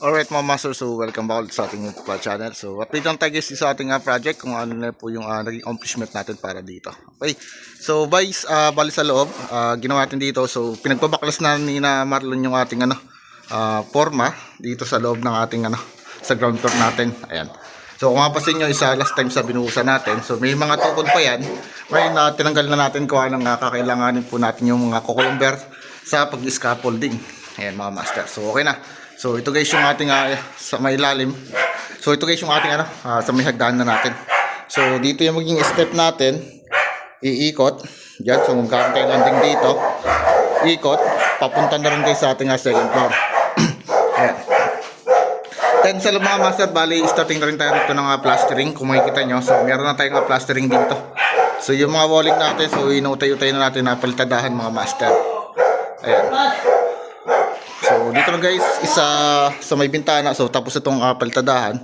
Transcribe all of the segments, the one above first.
Alright mga master, so welcome back sa ating YouTube channel. So update lang tayo guys sa ating ah, project kung ano na po yung ah, naging accomplishment natin para dito. Okay, so guys, uh, bali sa loob, ah, ginawa natin dito. So pinagpabaklas na ni na Marlon yung ating ano, ah, forma dito sa loob ng ating ano, sa ground floor natin. Ayan. So kung mapasin nyo, isa last time sa binuhusan natin. So may mga tukod pa yan. Ngayon na tinanggal na natin kung anong uh, kakailanganin po natin yung mga kukulumber sa pag-scaffolding. Ayan mga master. So okay na. So ito guys yung ating uh, sa may ilalim. So ito guys yung ating ano, ah, sa may hagdan na natin. So dito yung maging step natin. Iikot. Diyan. So magkakaroon tayo landing dito. Ikot. Papunta na rin guys sa ating ah, second floor. Ayan. Then sa mga master, bali, starting na rin tayo rito ng uh, plastering. Kung makikita nyo, so meron na tayong uh, plastering dito. So yung mga walling natin, so inutay-utay na natin na palitadahan mga master. Ayan. So dito na guys, isa sa may bintana. So tapos itong uh, palitadahan.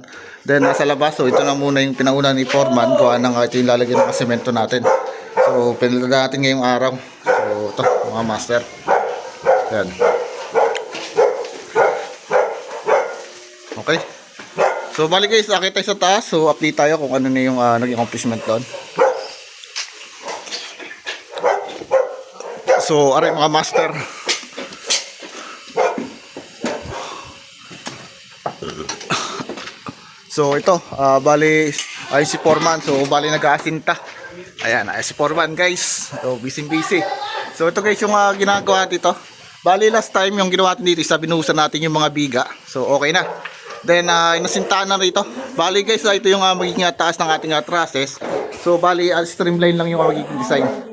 Then nasa labas, so ito na muna yung pinauna ni Foreman. Kung anong uh, ito yung lalagyan ng semento natin. So palitadahan natin ngayong araw. So ito, mga master. Ayan. Okay. So balik guys, akit tayo sa taas. So update tayo kung ano na yung uh, naging accomplishment doon. So, aray mga master. So ito, ah, bali ay si Foreman. So bali nag-aasinta. Ayan, ay si Foreman guys. So busy busy. So ito guys yung ah, ginagawa dito. Bali last time yung ginawa natin dito, isa binuhusan natin yung mga biga. So okay na. Then uh, inasintaan na rito. Bali guys, ah, ito yung uh, magiging ah, taas ng ating uh, trusses. So bali ah, streamline lang yung ah, magiging design.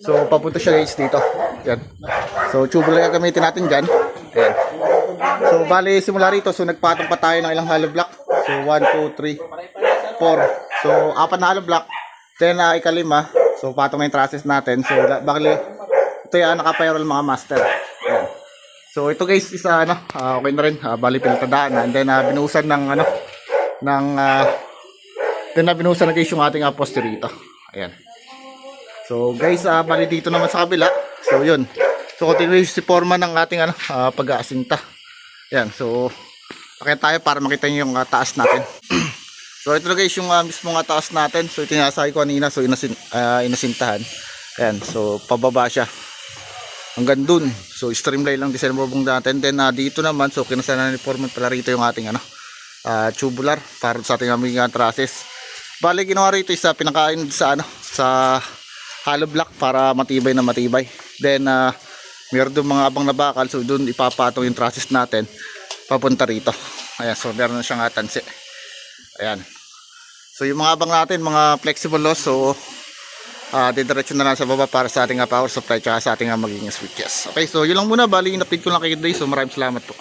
So papunta siya guys dito. Yan. So tubular gagamitin natin diyan. Ayan. So bali simula rito, so nagpatong pa tayo ng ilang hollow block. So 1 2 3 4. So apat na hollow block. Then uh, ikalima, so patong na yung trusses natin. So bali ito yung naka-spiral mga master. Ayan. So ito guys is uh, ano, ah, okay na rin. Uh, bali pinatadaan na. And then uh, binuhusan ng ano ng uh, then uh, binuhusan na guys yung ating uh, poste rito. Ayan. So guys, uh, bali dito naman sa kabila. So yun. So continue si Foreman ng ating ano, ah, pag-aasinta. Yan, so pakita tayo para makita niyo yung ah, taas natin. so ito na guys yung uh, mismo nga taas natin. So ito yung nasakay ko kanina, so inasin, ah, inasintahan. Ayan, so pababa siya. Hanggang dun. So streamline lang design bubong natin. Then ah, dito naman, so kinasana ni Foreman pala rito yung ating ano, ah, tubular para sa ating aming uh, trusses. Bali ginawa rito isa pinakain sa ano, sa hollow block para matibay na matibay. Then uh, meron doon mga abang na bakal so doon ipapatong yung trusses natin papunta rito. Ayan, so meron na siyang atansi. Ayan. So yung mga abang natin, mga flexible loss, so uh, didiretso na lang sa baba para sa ating uh, power supply tsaka sa ating magiging switches. Okay, so yun lang muna. Bali, in-update ko lang kayo today. So maraming salamat po.